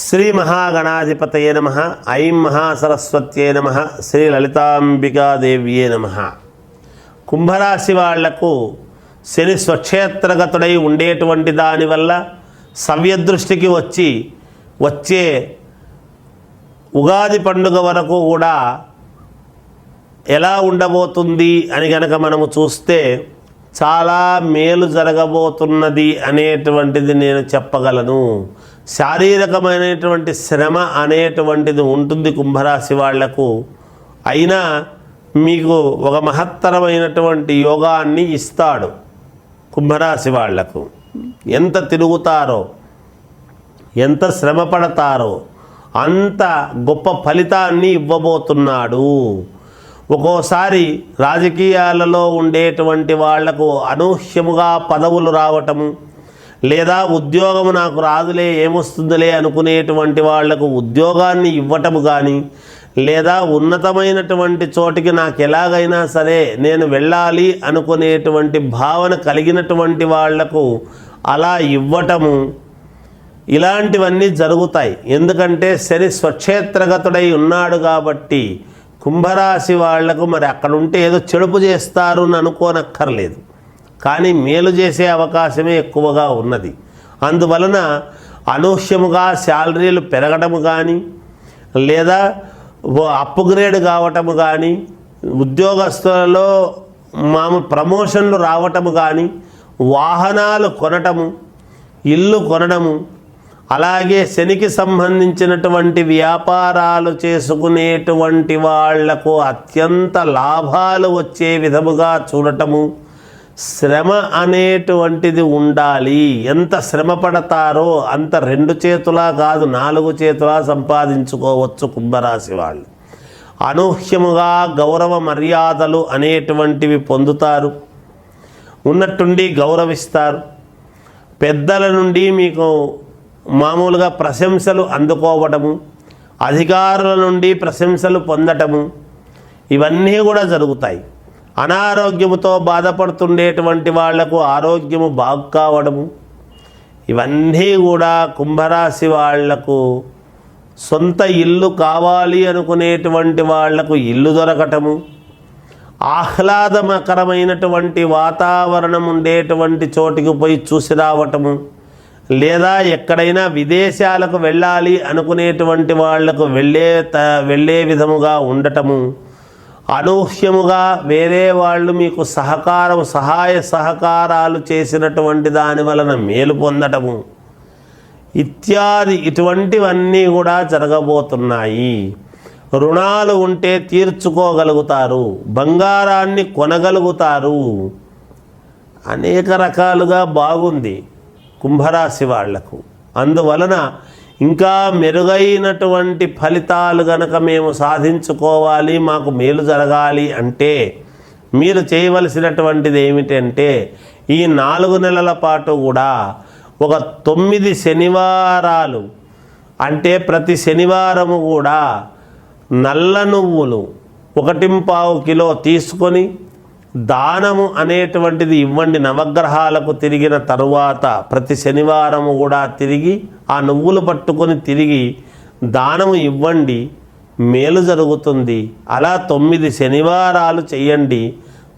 శ్రీ మహాగణాధిపతయే నమ ఐం మహాసరస్వత్యే నమ శ్రీ లలితాంబికాదేవ్యే నమ. కుంభరాశి వాళ్ళకు శని స్వక్షేత్రగతుడై ఉండేటువంటి దానివల్ల సవ్యదృష్టికి వచ్చి వచ్చే ఉగాది పండుగ వరకు కూడా ఎలా ఉండబోతుంది అని గనక మనము చూస్తే చాలా మేలు జరగబోతున్నది అనేటువంటిది నేను చెప్పగలను. శారీరకమైనటువంటి శ్రమ అనేటువంటిది ఉంటుంది కుంభరాశి వాళ్ళకు. అయినా మీకు ఒక మహత్తరమైనటువంటి యోగాన్ని ఇస్తాడు కుంభరాశి వాళ్ళకు. ఎంత తిరుగుతారో ఎంత శ్రమ పడతారో అంత గొప్ప ఫలితాన్ని ఇవ్వబోతున్నాడు. ఒక్కోసారి రాజకీయాలలో ఉండేటువంటి వాళ్ళకు అనూహ్యముగా పదవులు రావటము లేదా ఉద్యోగం నాకు రాదులే ఏమొస్తుందిలే అనుకునేటువంటి వాళ్ళకు ఉద్యోగాన్ని ఇవ్వటము కానీ లేదా ఉన్నతమైనటువంటి చోటికి నాకు ఎలాగైనా సరే నేను వెళ్ళాలి అనుకునేటువంటి భావన కలిగినటువంటి వాళ్ళకు అలా ఇవ్వటము ఇలాంటివన్నీ జరుగుతాయి. ఎందుకంటే శని స్వక్షేత్రగతుడై ఉన్నాడు కాబట్టి కుంభరాశి వాళ్ళకు మరి అక్కడ ఉంటే ఏదో చెడుపు చేస్తారు అని అనుకోనక్కర్లేదు కానీ మేలు చేసే అవకాశమే ఎక్కువగా ఉన్నది. అందువలన అనూహ్యముగా శాలరీలు పెరగడము కానీ లేదా అప్గ్రేడ్ కావటము కానీ ఉద్యోగస్తులలో మాము ప్రమోషన్లు రావటము కానీ వాహనాలు కొనటము ఇల్లు కొనడము అలాగే శనికి సంబంధించినటువంటి వ్యాపారాలు చేసుకునేటువంటి వాళ్ళకు అత్యంత లాభాలు వచ్చే విధముగా చూడటము శ్రమ అనేటువంటిది ఉండాలి. ఎంత శ్రమ పడతారో అంత రెండు చేతులా కాదు నాలుగు చేతులా సంపాదించుకోవచ్చు కుంభరాశి వాళ్ళు. అనూహ్యముగా గౌరవ మర్యాదలు అనేటువంటివి పొందుతారు. ఉన్నట్టుండి గౌరవిస్తారు. పెద్దల నుండి మీకు మామూలుగా ప్రశంసలు అందుకోవటము అధికారుల నుండి ప్రశంసలు పొందటము ఇవన్నీ కూడా జరుగుతాయి. అనారోగ్యముతో బాధపడుతుండేటువంటి వాళ్ళకు ఆరోగ్యము బాగు కావడము. ఇవన్నీ కూడా కుంభరాశి వాళ్ళకు సొంత ఇల్లు కావాలి అనుకునేటువంటి వాళ్ళకు ఇల్లు దొరకటము. ఆహ్లాదకరమైనటువంటి వాతావరణం ఉండేటువంటి చోటికి పోయి చూసి రావటము. లేదా ఎక్కడైనా విదేశాలకు వెళ్ళాలి అనుకునేటువంటి వాళ్ళకు వెళ్ళే త వెళ్ళే విధముగా ఉండటము. అనూహ్యముగా వేరే వాళ్ళు మీకు సహకారం సహాయ సహకారాలు చేసినటువంటి దాని వలన మేలు పొందటము. ఇత్యాది ఇటువంటివన్నీ కూడా జరగబోతున్నాయి. రుణాలు ఉంటే తీర్చుకోగలుగుతారు బంగారాన్ని కొనగలుగుతారు. అనేక రకాలుగా బాగుంది కుంభరాశి వాళ్ళకు. అందువలన ఇంకా మెరుగైనటువంటి ఫలితాలు గనక మేము సాధించుకోవాలి మాకు మేలు జరగాలి అంటే మీరు చేయవలసినటువంటిది ఏమిటంటే ఈ నాలుగు నెలల పాటు కూడా ఒక తొమ్మిది శనివారాలు అంటే ప్రతి శనివారము కూడా నల్ల నువ్వులు ఒకటింపావు కిలో తీసుకొని దానము అనేటువంటిది ఇవ్వండి నవగ్రహాలకు తిరిగిన తరువాత ప్రతి శనివారము కూడా తిరిగి ఆ నువ్వులు పట్టుకొని తిరిగి దానము ఇవ్వండి మేలు జరుగుతుంది. అలా తొమ్మిది శనివారాలు చేయండి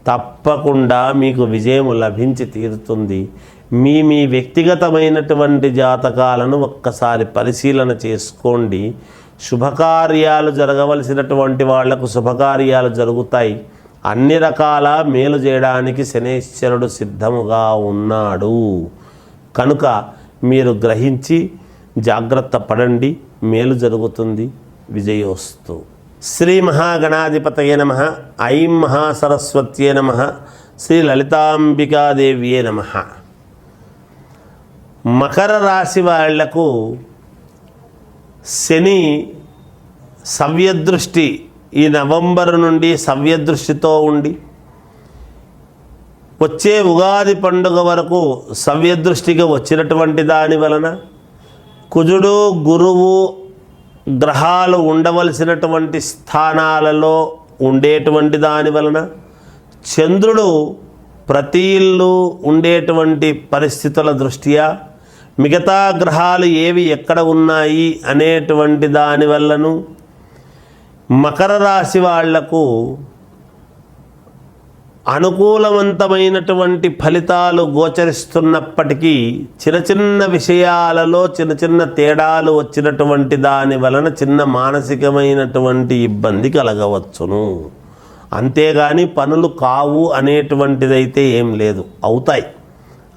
తప్పకుండా మీకు విజయం లభించి తీరుతుంది. మీ మీ వ్యక్తిగతమైనటువంటి జాతకాలను ఒక్కసారి పరిశీలన చేసుకోండి. శుభకార్యాలు జరగవలసినటువంటి వాళ్ళకు శుభకార్యాలు జరుగుతాయి. అన్ని రకాల మేలు చేయడానికి శనేశ్వరుడు సిద్ధముగా ఉన్నాడు. కనుక మీరు గ్రహించి జాగ్రత్త పడండి. మేలు జరుగుతుంది. విజయోస్తు. శ్రీ మహాగణాధిపతయే నమ. ఐం మహాసరస్వత్యే నమ. శ్రీ లలితాంబికాదేవ్యే నమ. మకర రాశి వాళ్ళకు శని సవ్యదృష్టి ఈ నవంబర్ నుండి సవ్యదృష్టితో ఉండి వచ్చే ఉగాది పండుగ వరకు సవ్యదృష్టిగా వచ్చినటువంటి దాని వలన కుజుడు గురువు గ్రహాలు ఉండవలసినటువంటి స్థానాలలో ఉండేటువంటి దాని వలన చంద్రుడు ప్రతి ఇల్లు ఉండేటువంటి పరిస్థితుల దృష్ట్యా మిగతా గ్రహాలు ఏవి ఎక్కడ ఉన్నాయి అనేటువంటి దాని వల్లను మకర రాశి వాళ్ళకు అనుకూలవంతమైనటువంటి ఫలితాలు గోచరిస్తున్నప్పటికీ చిన్న చిన్న విషయాలలో చిన్న చిన్న తేడాలు వచ్చినటువంటి దాని వలన చిన్న మానసికమైనటువంటి ఇబ్బంది కలగవచ్చును. అంతేగాని పనులు కావు అనేటువంటిదైతే ఏం లేదు అవుతాయి.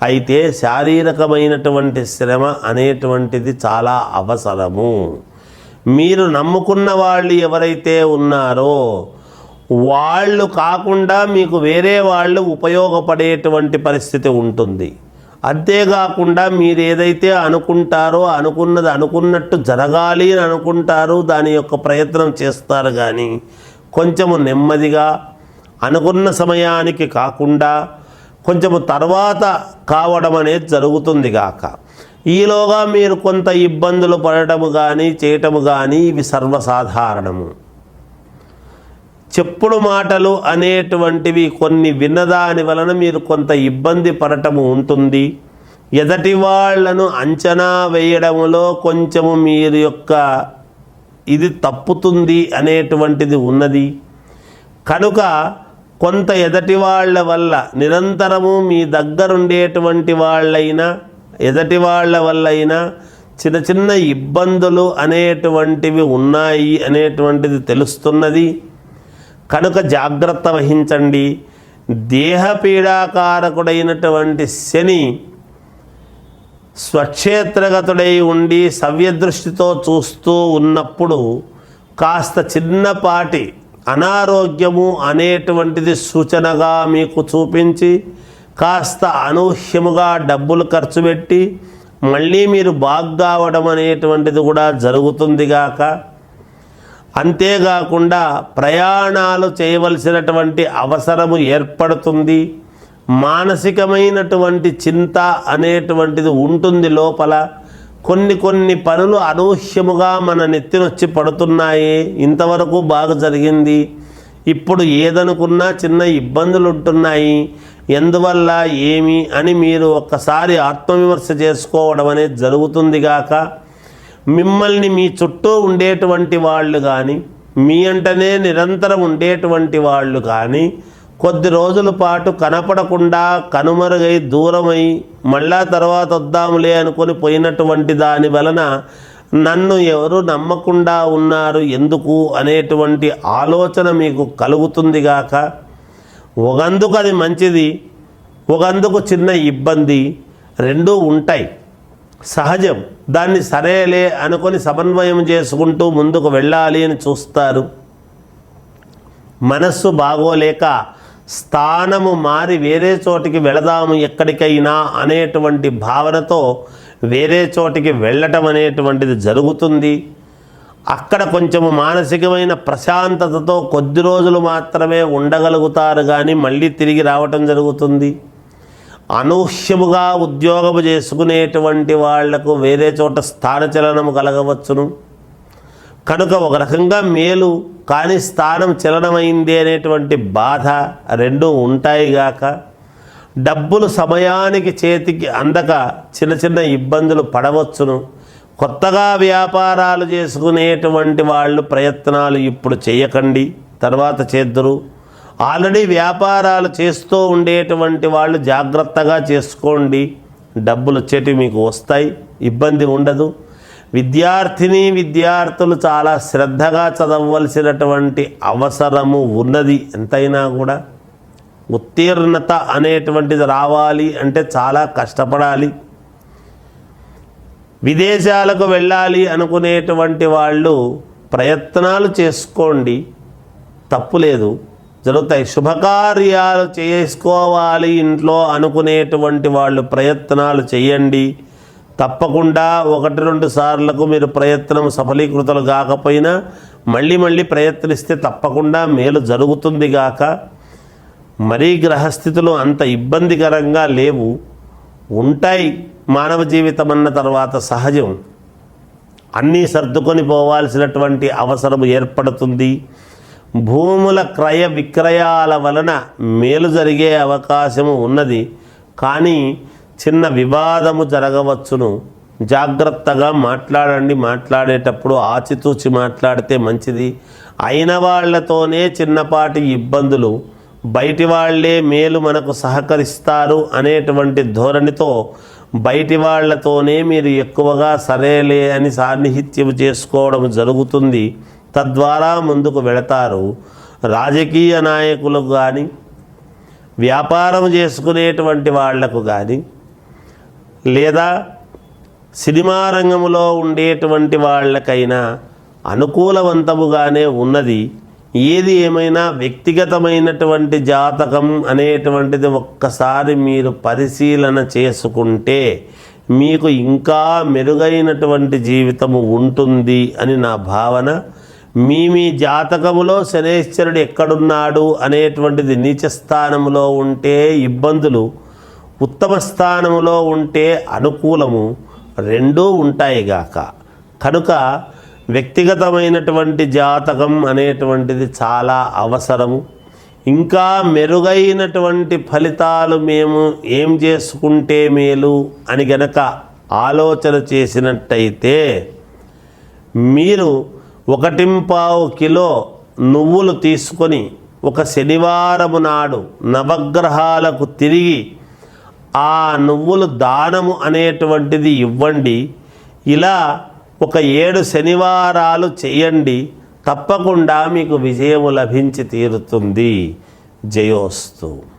అయితే శారీరకమైనటువంటి శ్రమ అనేటువంటిది చాలా అవసరము. మీరు నమ్ముకున్న వాళ్ళు ఎవరైతే ఉన్నారో వాళ్ళు కాకుండా మీకు వేరే వాళ్ళు ఉపయోగపడేటువంటి పరిస్థితి ఉంటుంది. అంతేకాకుండా మీరు ఏదైతే అనుకుంటారో అనుకున్నది అనుకున్నట్టు జరగాలి అని అనుకుంటారు దాని యొక్క ప్రయత్నం చేస్తారు కానీ కొంచెము నెమ్మదిగా అనుకున్న సమయానికి కాకుండా కొంచెము తర్వాత కావడం అనేది జరుగుతుంది కాక ఈలోగా మీరు కొంత ఇబ్బందులు పడటము కానీ చేయటము కానీ ఇవి సర్వసాధారణము. చెప్పుడు మాటలు అనేటువంటివి కొన్ని విన్నదాని వలన మీరు కొంత ఇబ్బంది పడటము ఉంటుంది. ఎదటి వాళ్ళను అంచనా వేయడములో కొంచెము మీరు యొక్క ఇది తప్పుతుంది అనేటువంటిది ఉన్నది. కనుక కొంత ఎదటి వాళ్ళ వల్ల నిరంతరము మీ దగ్గరుండేటువంటి వాళ్ళైనా ఎదటి వాళ్ళ వల్ల అయినా చిన్న చిన్న ఇబ్బందులు అనేటువంటివి ఉన్నాయి అనేటువంటిది తెలుస్తున్నది. కనుక జాగ్రత్త వహించండి. దేహపీడాకారకుడైనటువంటి శని స్వక్షేత్రగతుడై ఉండి సవ్యదృష్టితో చూస్తూ ఉన్నప్పుడు కాస్త చిన్నపాటి అనారోగ్యము అనేటువంటిది సూచనగా మీకు చూపించి కాస్త అనూహ్యముగా డబ్బులు ఖర్చు పెట్టి మళ్ళీ మీరు బాగ్గావడం అనేటువంటిది కూడా జరుగుతుంది గాక. అంతేకాకుండా ప్రయాణాలు చేయవలసినటువంటి అవసరము ఏర్పడుతుంది. మానసికమైనటువంటి చింత అనేటువంటిది ఉంటుంది లోపల. కొన్ని కొన్ని పనులు అనూహ్యముగా మన నెత్తినొచ్చి పడుతున్నాయి. ఇంతవరకు బాగా జరిగింది. ఇప్పుడు ఏదనుకున్నా చిన్న ఇబ్బందులు ఉంటున్నాయి ఎందువల్ల ఏమి అని మీరు ఒక్కసారి ఆత్మవిమర్శ చేసుకోవడం అనేది జరుగుతుంది గాక మిమ్మల్ని మీ చుట్టూ ఉండేటువంటి వాళ్ళు కానీ మీ అంటనే నిరంతరం ఉండేటువంటి వాళ్ళు కానీ కొద్ది రోజుల పాటు కనపడకుండా కనుమరుగై దూరమై మళ్ళా తర్వాత వద్దాములే అనుకొని పోయినటువంటి దాని వలన నన్ను ఎవరు నమ్మకుండా ఉన్నారు ఎందుకు అనేటువంటి ఆలోచన మీకు కలుగుతుంది గాక ఒకందుకు అది మంచిది ఒకందుకు చిన్న ఇబ్బంది రెండూ ఉంటాయి. సహజం. దాన్ని సరేలే అనుకొని సమన్వయం చేసుకుంటూ ముందుకు వెళ్ళాలి అని చూస్తారు. మనస్సు బాగోలేక స్థానము మారి వేరే చోటికి వెళదాము ఎక్కడికైనా అనేటువంటి భావనతో వేరే చోటికి వెళ్ళటం అనేటువంటిది జరుగుతుంది. అక్కడ కొంచెము మానసికమైన ప్రశాంతతతో కొద్ది రోజులు మాత్రమే ఉండగలుగుతారు కానీ మళ్ళీ తిరిగి రావటం జరుగుతుంది. అనూహ్యముగా ఉద్యోగము చేసుకునేటువంటి వాళ్ళకు వేరే చోట స్థానచలనము కలగవచ్చును. కనుక ఒక రకంగా మేలు కానీ స్థానం చలనమైంది అనేటువంటి బాధ రెండూ ఉంటాయిగాక డబ్బులు సమయానికి చేతికి అందక చిన్న చిన్న ఇబ్బందులు పడవచ్చును. కొత్తగా వ్యాపారాలు చేసుకునేటువంటి వాళ్ళు ప్రయత్నాలు ఇప్పుడు చేయకండి. తర్వాత చేద్దురు. ఆల్రెడీ వ్యాపారాలు చేస్తూ ఉండేటువంటి వాళ్ళు జాగ్రత్తగా చేసుకోండి. డబ్బులు వచ్చేటివి మీకు వస్తాయి. ఇబ్బంది ఉండదు. విద్యార్థిని విద్యార్థులు చాలా శ్రద్ధగా చదవలసినటువంటి అవసరము ఉన్నది ఎంతైనా కూడా. ఉత్తీర్ణత అనేటువంటిది రావాలి అంటే చాలా కష్టపడాలి. విదేశాలకు వెళ్ళాలి అనుకునేటువంటి వాళ్ళు ప్రయత్నాలు చేసుకోండి. తప్పులేదు జరుగుతాయి. శుభకార్యాలు చేసుకోవాలి ఇంట్లో అనుకునేటువంటి వాళ్ళు ప్రయత్నాలు చేయండి. తప్పకుండా ఒకటి రెండు సార్లకు మీరు ప్రయత్నం సఫలీకృతలు కాకపోయినా మళ్ళీ మళ్ళీ ప్రయత్నిస్తే తప్పకుండా మేలు జరుగుతుంది గాక. మరీ గ్రహస్థితులు అంత ఇబ్బందికరంగా లేవు. ఉంటాయి. మానవ జీవితం అన్న తర్వాత సహజం. అన్నీ సర్దుకొని పోవాల్సినటువంటి అవసరం ఏర్పడుతుంది. భూముల క్రయ విక్రయాల వలన మేలు జరిగే అవకాశము ఉన్నది. కానీ చిన్న వివాదము జరగవచ్చును. జాగ్రత్తగా మాట్లాడండి. మాట్లాడేటప్పుడు ఆచితూచి మాట్లాడితే మంచిది. అయిన వాళ్ళతోనే చిన్నపాటి ఇబ్బందులు బయటి వాళ్ళే మేలు మనకు సహకరిస్తారు అనేటువంటి ధోరణితో బయటి వాళ్ళతోనే మీరు ఎక్కువగా సరేలే అని సాన్నిహిత్యం చేసుకోవడం జరుగుతుంది. తద్వారా ముందుకు వెళతారు. రాజకీయ నాయకులకు కానీ వ్యాపారం చేసుకునేటువంటి వాళ్ళకు కానీ లేదా సినిమా రంగంలో ఉండేటువంటి వాళ్ళకైనా అనుకూలవంతముగానే ఉన్నది. ఏది ఏమైనా వ్యక్తిగతమైనటువంటి జాతకం అనేటువంటిది ఒక్కసారి మీరు పరిశీలన చేసుకుంటే మీకు ఇంకా మెరుగైనటువంటి జీవితము ఉంటుంది అని నా భావన. మీ మీ జాతకములో శనేశ్వరుడు ఎక్కడున్నాడు అనేటువంటిది నీచ స్థానములో ఉంటే ఇబ్బందులు ఉత్తమ స్థానములో ఉంటే అనుకూలము రెండూ ఉంటాయిగాక కనుక వ్యక్తిగతమైనటువంటి జాతకం అనేటువంటిది చాలా అవసరము. ఇంకా మెరుగైనటువంటి ఫలితాలు మేము ఏం చేసుకుంటే మేలు అని గనక ఆలోచన చేసినట్టయితే మీరు ఒకటింపావు కిలో నువ్వులు తీసుకొని ఒక శనివారము నాడు నవగ్రహాలకు తిరిగి ఆ నువ్వులు దానము అనేటువంటిది ఇవ్వండి. ఇలా ఒక ఏడు శనివారాలు చేయండి తప్పకుండా మీకు విజయము లభించి తీరుతుంది. జయోస్తు.